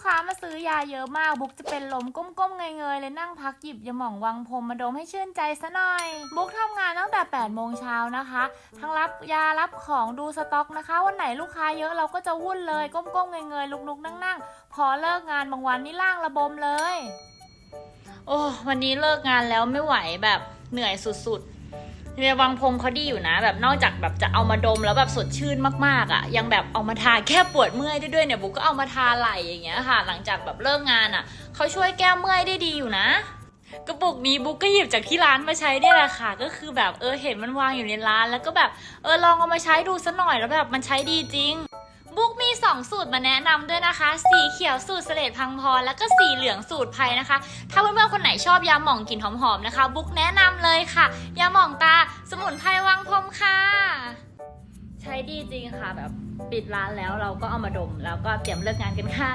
กค้ามาซื้อยาเยอะมากบุ๊กจะเป็นลมก้มๆเงยๆเลยนั่งพักหยิบยาหม่องวังพรมมาดมให้ชื่นใจซะหน่อย บุ๊กทำงานตั้งแต่8โมงเช้านะคะ ทั้งรับยารับของดูสต็อกนะคะ วันไหนลูกค้าเยอะเราก็จะวุ่นเลยก้มๆเงยๆลุกๆนั่งๆ พอเลิกงานบางวันนี่ล่างระบมเลย โอ้วันนี้เลิกงานแล้วไม่ไหวแบบเหนื่อยสุดๆ เรียวังพรมเขาดีอยู่นะ แบบนอกจากแบบจะเอามาดมแล้วแบบสดชื่นมากๆอะ่ะ ยังแบบเอามาทาแก้ปวดเมื่อยได้ด้วยเนี่ยบุกก็เอามาทาไหล่อย่างเงี้ยค่ะ หลังจากแบบเลิกงานอะ่ะเขาช่วยแก้เมื่อยได้ดีอยู่นะกระปุกนี้บุ๊กก็หยิบจากที่ร้านมาใช้เนี่ยแหละค่ะ ก็คือแบบเออเห็นมันวางอยู่ในร้าน แล้วก็แบบเออลองเอามาใช้ดูสัหน่อยแล้วแบบมันใช้ดีจริง บุ๊กมี 2 สูตรมาแนะนำด้วยนะคะ สีเขียวสูตรเสลดพังพรแล้วก็สีเหลืองสูตรไพยนะคะ ถ้าเพื่อนๆคนไหนชอบยาหม่องกลิ่นหอมๆนะคะ บุ๊กแนะนำเลยค่ะยาหม่องตา สมุนไพรวังพรมค่ะ ใช้ดีจริงค่ะแบบปิดร้านแล้วเราก็เอามาดม แล้วก็เตรียมเลิกงานกันค่ะ